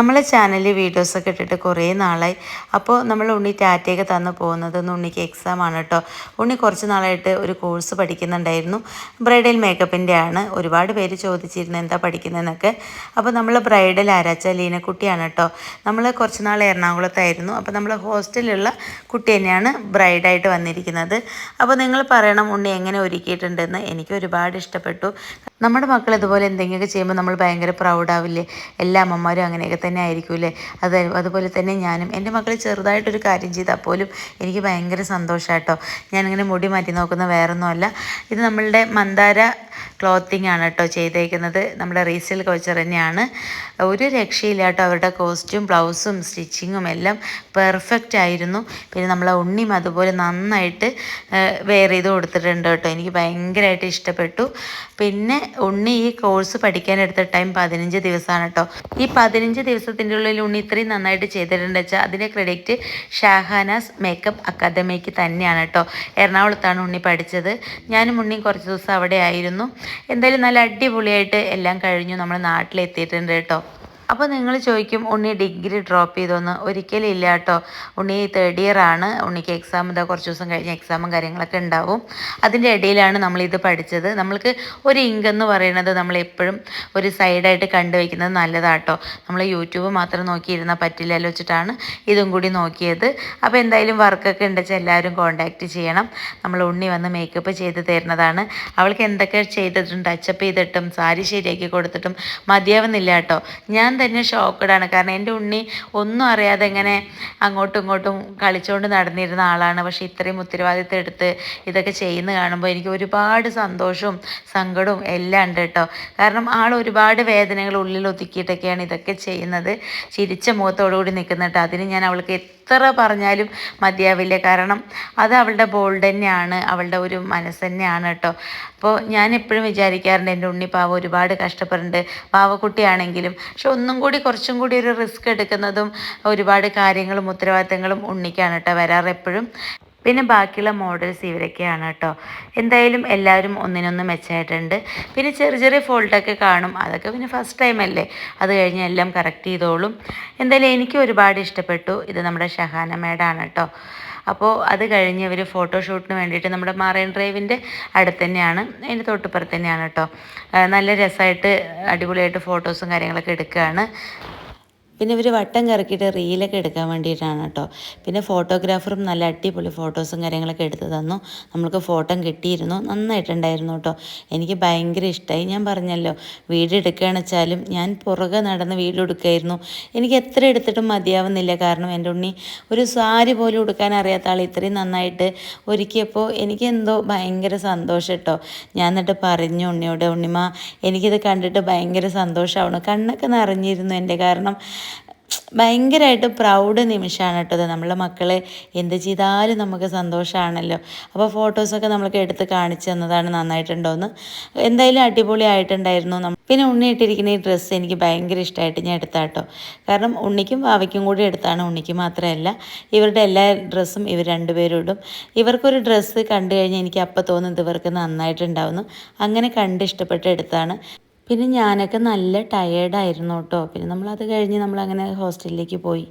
നമ്മളെ ചാനലിൽ വീഡിയോസൊക്കെ ഇട്ടിട്ട് കുറേ നാളായി. അപ്പോൾ നമ്മൾ ഉണ്ണി ടാറ്റയൊക്കെ തന്നു പോകുന്നത് ഉണ്ണിക്ക് എക്സാം ആണ് കേട്ടോ ഉണ്ണി കുറച്ച് നാളായിട്ട് ഒരു കോഴ്സ് പഠിക്കുന്നുണ്ടായിരുന്നു. ബ്രൈഡൽ മേക്കപ്പിന്റെ ആണ്. ഒരുപാട് പേര് ചോദിച്ചിരുന്നു എന്താ പഠിക്കുന്നതെന്നൊക്കെ. അപ്പോൾ നമ്മൾ ബ്രൈഡൽ ആരാച്ച ലീനക്കുട്ടിയാണ് കേട്ടോ നമ്മൾ കുറച്ച് നാൾ എറണാകുളത്തായിരുന്നു. അപ്പോൾ നമ്മൾ ഹോസ്റ്റലിലുള്ള കുട്ടി തന്നെയാണ് ബ്രൈഡായിട്ട് വന്നിരിക്കുന്നത്. അപ്പോൾ നിങ്ങൾ പറയണം ഉണ്ണി എങ്ങനെ ഒരുക്കിയിട്ടുണ്ടെന്ന്? എനിക്ക് ഒരുപാട് ഇഷ്ടപ്പെട്ടു. നമ്മുടെ മക്കൾ ഇതുപോലെ എന്തെങ്കിലുമൊക്കെ ചെയ്യുമ്പോൾ നമ്മൾ ഭയങ്കര പ്രൗഡാവില്ലേ എല്ലാ അമ്മമാരും അങ്ങനെയൊക്കെ തന്നെ ആയിരിക്കുമല്ലേ അത് അതുപോലെ തന്നെ ഞാനും. എന്റെ മക്കൾ ചെറുതായിട്ടൊരു കാര്യം ചെയ്താൽ പോലും എനിക്ക് ഭയങ്കര സന്തോഷമാട്ടോ ഞാനിങ്ങനെ മുടി മാറ്റി നോക്കുന്ന വേറൊന്നുമല്ല. ഇത് നമ്മളുടെ മന്ദാര ക്ലോത്തിങ് ആണ് കേട്ടോ ചെയ്തേക്കുന്നത്. നമ്മുടെ റീസെയിൽ കോച്ചർ തന്നെയാണ്. ഒരു രക്ഷയില്ല കേട്ടോ അവരുടെ കോസ്റ്റ്യൂം ബ്ലൗസും സ്റ്റിച്ചിങ്ങും എല്ലാം പെർഫെക്റ്റ് ആയിരുന്നു. പിന്നെ നമ്മളെ ഉണ്ണിയും അതുപോലെ നന്നായിട്ട് വെയർ ചെയ്ത് കൊടുത്തിട്ടുണ്ട് കേട്ടോ. എനിക്ക് ഭയങ്കരമായിട്ട് ഇഷ്ടപ്പെട്ടു. പിന്നെ ഉണ്ണി ഈ കോഴ്സ് പഠിക്കാനെടുത്ത ടൈം പതിനഞ്ച് ദിവസമാണ് കേട്ടോ. ഈ പതിനഞ്ച് ദിവസത്തിന്റെ ഉള്ളിൽ ഉണ്ണി ഇത്രയും നന്നായിട്ട് ചെയ്തിട്ടുണ്ട് വെച്ചാൽ അതിന്റെ ക്രെഡിറ്റ് ഷാഹാനാസ് മേക്കപ്പ് അക്കാദമിക്ക് തന്നെയാണ് കേട്ടോ. എറണാകുളത്താണ് ഉണ്ണി പഠിച്ചത്. ഞാനും ഉണ്ണിയും കുറച്ച് ദിവസം അവിടെ ആയിരുന്നു. എന്തായാലും നല്ല അടിപൊളിയായിട്ട് എല്ലാം കഴിഞ്ഞു. നമ്മൾ നാട്ടിലെത്തിയിട്ടുണ്ട് കേട്ടോ. അപ്പോൾ നിങ്ങൾ ചോദിക്കും ഉണ്ണി ഡിഗ്രി ഡ്രോപ്പ് ചെയ്തോന്ന്? ഒരിക്കലും ഇല്ല കേട്ടോ ഉണ്ണി തേർഡ് ഇയർ ആണ്. ഉണ്ണിക്ക് എക്സാം ഇതാ കുറച്ച് ദിവസം കഴിഞ്ഞ് എക്സാമും കാര്യങ്ങളൊക്കെ ഉണ്ടാവും. അതിന്റെ ഇടയിലാണ് നമ്മളിത് പഠിച്ചത്. നമ്മൾക്ക് ഒരു ഇങ്ക് എന്ന് പറയുന്നത് നമ്മൾ എപ്പോഴും ഒരു സൈഡായിട്ട് കണ്ടുവയ്ക്കുന്നത് നല്ലതാട്ടോ നമ്മൾ യൂട്യൂബ് മാത്രം നോക്കിയിരുന്നാൽ പറ്റില്ലല്ലോ വെച്ചിട്ടാണ് ഇതും കൂടി നോക്കിയത്. അപ്പോൾ എന്തായാലും വർക്കൊക്കെ ഉണ്ടെച്ചാൽ എല്ലാവരും കോൺടാക്റ്റ് ചെയ്യണം. നമ്മൾ ഉണ്ണി വന്ന് മേക്കപ്പ് ചെയ്ത് തരുന്നതാണ്. അവൾക്ക് എന്തൊക്കെ ചെയ്തിട്ടും ടച്ചപ്പ് ചെയ്തിട്ടും സാരി ശരിയാക്കി കൊടുത്തിട്ടും മതിയാവുന്നില്ല കേട്ടോ ഞാൻ തന്നെ ഷോക്കഡാണ്. കാരണം എന്റെ ഉണ്ണി ഒന്നും അറിയാതെ ഇങ്ങനെ അങ്ങോട്ടും ഇങ്ങോട്ടും കളിച്ചുകൊണ്ട് നടന്നിരുന്ന ആളാണ്. പക്ഷേ ഇത്രയും ഉത്തരവാദിത്തം എടുത്ത് ഇതൊക്കെ ചെയ്യുന്ന കാണുമ്പോൾ എനിക്ക് ഒരുപാട് സന്തോഷവും സങ്കടവും എല്ലാം ഉണ്ട് കേട്ടോ. കാരണം ആൾ ഒരുപാട് വേദനകൾ ഉള്ളിൽ ഒതുക്കിയിട്ടൊക്കെയാണ് ഇതൊക്കെ ചെയ്യുന്നത്. ചിരിച്ച മുഖത്തോടുകൂടി നിൽക്കുന്നുണ്ട്. അതിന് ഞാൻ അവൾക്ക് എത്ര പറഞ്ഞാലും മതിയാവില്ല. കാരണം അത് അവളുടെ ബോൾഡ് തന്നെയാണ് അവളുടെ ഒരു മനസ്സ് തന്നെയാണ് കേട്ടോ. അപ്പോൾ ഞാൻ എപ്പോഴും വിചാരിക്കാറുണ്ട് എന്റെ ഉണ്ണി പാവ ഒരുപാട് കഷ്ടപ്പെടുന്നുണ്ട് പാവക്കുട്ടിയാണെങ്കിലും പക്ഷെ ഒന്നും കൂടി കുറച്ചും കൂടി ഒരു റിസ്ക് എടുക്കുന്നതും ഒരുപാട് കാര്യങ്ങളും ഉത്തരവാദിത്തങ്ങളും ഉണ്ണിക്കാണ് കേട്ടോ വരാറ് എപ്പോഴും. പിന്നെ ബാക്കിയുള്ള മോഡൽസ് ഇവരൊക്കെയാണ് കേട്ടോ. എന്തായാലും എല്ലാവരും ഒന്നിനൊന്ന് മെച്ചമായിട്ടുണ്ട്. പിന്നെ ചെറിയ ചെറിയ ഫോൾട്ടൊക്കെ കാണും. അതൊക്കെ പിന്നെ ഫസ്റ്റ് ടൈം അല്ലേ? അത് കഴിഞ്ഞ് എല്ലാം കറക്റ്റ് ചെയ്തോളും. എന്തായാലും എനിക്ക് ഒരുപാട് ഇഷ്ടപ്പെട്ടു. ഇത് നമ്മുടെ ഷഹാന മേഡാണ് കേട്ടോ. അപ്പോൾ അത് കഴിഞ്ഞ് ഇവർ ഫോട്ടോഷൂട്ടിന് വേണ്ടിയിട്ട് നമ്മുടെ മറൈൻ ഡ്രൈവിന്റെ അടുത്ത് തന്നെയാണ്. അതിന്റെ തൊട്ടുപ്പുറത്ത് തന്നെയാണ് കേട്ടോ. നല്ല രസമായിട്ട് അടിപൊളിയായിട്ട് ഫോട്ടോസും കാര്യങ്ങളൊക്കെ എടുക്കുകയാണ്. പിന്നെ ഇവർ വട്ടം കറക്കിയിട്ട് റീലൊക്കെ എടുക്കാൻ വേണ്ടിയിട്ടാണ് കേട്ടോ പിന്നെ ഫോട്ടോഗ്രാഫറും നല്ല അടിപൊളി ഫോട്ടോസും കാര്യങ്ങളൊക്കെ എടുത്ത് തന്നു. നമ്മൾക്ക് ഫോട്ടോ കിട്ടിയിരുന്നു. നന്നായിട്ടുണ്ടായിരുന്നു കേട്ടോ എനിക്ക് ഭയങ്കര ഇഷ്ടമായി ഞാൻ പറഞ്ഞല്ലോ വീഡിയോ എടുക്കുകയാണെന്ന് വെച്ചാലും ഞാൻ പുറകെ നടന്ന് വീഡിയോ എടുക്കുമായിരുന്നു. എനിക്ക് എത്ര എടുത്തിട്ടും മതിയാവുന്നില്ല. കാരണം എന്റെ ഉണ്ണി ഒരു സാരി പോലും ഉടുക്കാൻ അറിയാത്ത ആൾ ഇത്രയും നന്നായിട്ട് ഒരുക്കിയപ്പോൾ എനിക്ക് എന്തോ ഭയങ്കര സന്തോഷം കേട്ടോ ഞാൻ എന്നിട്ട് പറഞ്ഞു ഉണ്ണിയോട് ഉണ്ണിമ എനിക്കിത് കണ്ടിട്ട് ഭയങ്കര സന്തോഷമാണ് കണ്ണൊക്കെ നിറഞ്ഞിരുന്നു എന്റെ കാരണം. ഭയങ്കരമായിട്ട് പ്രൗഡ് നിമിഷമാണ് കേട്ടോ ഇത്. നമ്മളെ മക്കളെ എന്ത് ചെയ്താലും നമുക്ക് സന്തോഷമാണല്ലോ അപ്പോൾ ഫോട്ടോസൊക്കെ നമ്മൾക്ക് എടുത്ത് കാണിച്ചു തന്നതാണ് നന്നായിട്ടുണ്ടോയെന്ന് എന്തായാലും അടിപൊളി ആയിട്ടുണ്ടായിരുന്നു. പിന്നെ ഉണ്ണി ഇട്ടിരിക്കുന്ന ഈ ഡ്രസ്സ് എനിക്ക് ഭയങ്കര ഇഷ്ടമായിട്ട് ഞാൻ എടുത്താട്ടോ കാരണം ഉണ്ണിക്കും വാവയ്ക്കും കൂടി എടുത്താണ് ഉണ്ണിക്ക് മാത്രമല്ല. ഇവരുടെ എല്ലാ ഡ്രസ്സും ഇവർ രണ്ടുപേരും ഇടും ഇവർക്കൊരു ഡ്രസ്സ് കണ്ടു കഴിഞ്ഞാൽ എനിക്ക് അപ്പം തോന്നുന്നത് ഇവർക്ക് നന്നായിട്ടുണ്ടാവുന്നു. അങ്ങനെ കണ്ട് ഇഷ്ടപ്പെട്ട് എടുത്താണ്. പിന്നെ ഞാനൊക്കെ നല്ല ടയേർഡായിരുന്നു കേട്ടോ പിന്നെ നമ്മളത് കഴിഞ്ഞ് നമ്മളങ്ങനെ ഹോസ്റ്റലിലേക്ക് പോയി.